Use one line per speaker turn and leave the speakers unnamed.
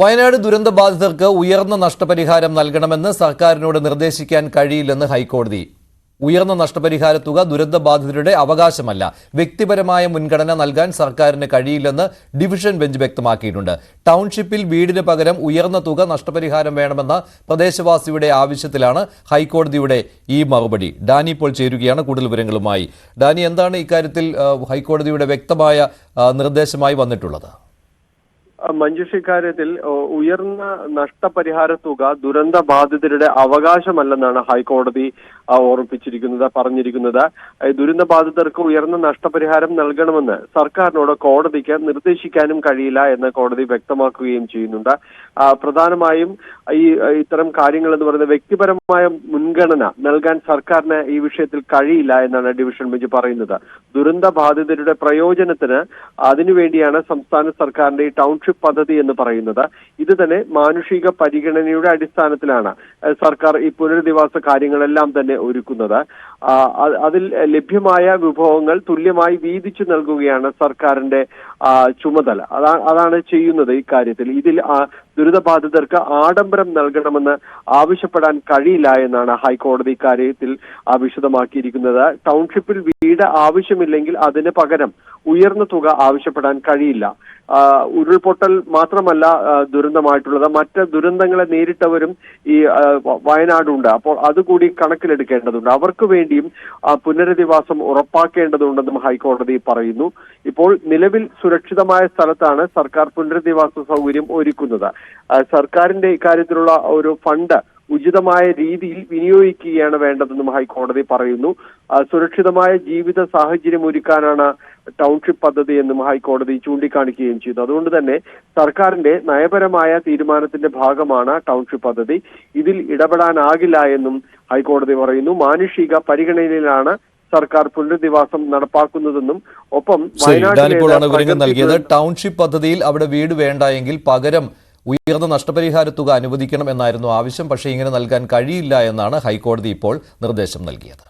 വയനാട് ദുരന്ത ബാധിതർക്ക് ഉയർന്ന നഷ്ടപരിഹാരം നൽകണമെന്ന് സർക്കാരിനോട് നിർദ്ദേശിക്കാൻ കഴിയില്ലെന്ന് ഹൈക്കോടതി. ഉയർന്ന നഷ്ടപരിഹാര തുക ദുരന്ത ബാധിതരുടെ അവകാശമല്ല. വ്യക്തിപരമായ മുൻഗണന നൽകാൻ സർക്കാരിന് കഴിയില്ലെന്ന് ഡിവിഷൻ ബെഞ്ച് വ്യക്തമാക്കിയിട്ടുണ്ട്. ടൗൺഷിപ്പിൽ വീടിന് പകരം ഉയർന്ന തുക നഷ്ടപരിഹാരം വേണമെന്ന പ്രദേശവാസിയുടെ ആവശ്യത്തിലാണ് ഹൈക്കോടതിയുടെ ഈ മറുപടി. ഡാനി ഇപ്പോൾ ചേരുകയാണ് കൂടുതൽ വിവരങ്ങളുമായി. ഡാനി എന്താണ് ഇക്കാര്യത്തിൽ ഹൈക്കോടതിയുടെ വ്യക്തമായ നിർദ്ദേശമായി വന്നിട്ടുള്ളത്?
മഞ്ജുഷ ഇക്കാര്യത്തിൽ ഓ, ഉയർന്ന നഷ്ടപരിഹാര തുക ദുരന്ത ബാധിതരുടെ അവകാശമല്ലെന്നാണ് ഹൈക്കോടതി ഓർമ്മിപ്പിച്ചിരിക്കുന്നത് പറഞ്ഞിരിക്കുന്നത്. ദുരന്ത ബാധിതർക്ക് ഉയർന്ന നഷ്ടപരിഹാരം നൽകണമെന്ന് സർക്കാരിനോട് കോടതിക്ക് നിർദ്ദേശിക്കാനും കഴിയില്ല എന്ന് കോടതി വ്യക്തമാക്കുകയും ചെയ്യുന്നുണ്ട്. പ്രധാനമായും ഈ ഇത്തരം കാര്യങ്ങൾ എന്ന് പറയുന്നത് വ്യക്തിപരമായ മുൻഗണന നൽകാൻ സർക്കാരിന് ഈ വിഷയത്തിൽ കഴിയില്ല എന്നാണ് ഡിവിഷൻ ബെഞ്ച് പറയുന്നത്. ദുരന്ത ബാധിതരുടെ പ്രയോജനത്തിന് അതിനുവേണ്ടിയാണ് സംസ്ഥാന സർക്കാരിന്റെ ഈ ടൗൺഷിപ്പ് പദ്ധതി എന്ന് പറയുന്നത് ഇത് തന്നെ മാനുഷിക പരിഗണനയുടെ അടിസ്ഥാനത്തിലാണ്. സർക്കാർ ഈ പുനരധിവാസ കാര്യങ്ങളെല്ലാം തന്നെ ഒരുക്കുന്നത്. അതിൽ ലഭ്യമായ വിഭവങ്ങൾ തുല്യമായി വീതിച്ചു നൽകുകയാണ് സർക്കാരിന്റെ ചുമതല. അതാ അതാണ് ചെയ്യുന്നത് ഇക്കാര്യത്തിൽ ഇതിൽ ദുരിതബാധിതർക്ക് ആഡംബരം നൽകണമെന്ന് ആവശ്യപ്പെടാൻ കഴിയില്ല എന്നാണ് ഹൈക്കോടതി കാര്യത്തിൽ വിശദമാക്കിയിരിക്കുന്നത് ടൗൺഷിപ്പിൽ വീട് ആവശ്യമില്ലെങ്കിൽ അതിന് പകരം ഉയർന്ന തുക ആവശ്യപ്പെടാൻ കഴിയില്ല. ഉരുൾപൊട്ടൽ മാത്രമല്ല ദുരന്തമായിട്ടുള്ളത്. മറ്റ് ദുരന്തങ്ങളെ നേരിട്ടവരും ഈ വയനാടുണ്ട്. അപ്പോൾ അതുകൂടി കണക്കിലെടുക്കേണ്ടതുണ്ട്. അവർക്ക് വേണ്ടിയും പുനരധിവാസം ഉറപ്പാക്കേണ്ടതുണ്ടെന്നും ഹൈക്കോടതി പറയുന്നു. ഇപ്പോൾ നിലവിൽ സുരക്ഷിതമായ സ്ഥലത്താണ് സർക്കാർ പുനരധിവാസ സൗകര്യം ഒരുക്കുന്നത്. സർക്കാരിന്റെ ഇക്കാര്യത്തിലുള്ള ഒരു ഫണ്ട് ഉചിതമായ രീതിയിൽ വിനിയോഗിക്കുകയാണ് വേണ്ടതെന്നും ഹൈക്കോടതി പറയുന്നു. സുരക്ഷിതമായ ജീവിത സാഹചര്യം ഒരുക്കാനാണ് ടൗൺഷിപ്പ് പദ്ധതി എന്നും ഹൈക്കോടതി ചൂണ്ടിക്കാണിക്കുകയും ചെയ്തു. അതുകൊണ്ട് തന്നെ സർക്കാരിന്റെ നയപരമായ തീരുമാനത്തിന്റെ ഭാഗമാണ് ടൗൺഷിപ്പ് പദ്ധതി. ഇതിൽ ഇടപെടാനാകില്ല എന്നും ഹൈക്കോടതി പറയുന്നു. മാനുഷിക പരിഗണനയിലാണ് സർക്കാർ പുനരധിവാസം നടപ്പാക്കുന്നതെന്നും ഒപ്പം വയനാട്ടിലെ
ടൗൺഷിപ്പ് പദ്ധതിയിൽ അവിടെ വീട് വേണ്ട എങ്കിൽ പകരം ഉയർന്ന നഷ്ടപരിഹാര തുക അനുവദിക്കണം എന്നായിരുന്നു ആവശ്യം പക്ഷേ ഇങ്ങനെ നൽകാൻ കഴിയില്ല എന്നാണ് ഹൈക്കോടതി ഇപ്പോൾ നിർദ്ദേശം നൽകിയത്.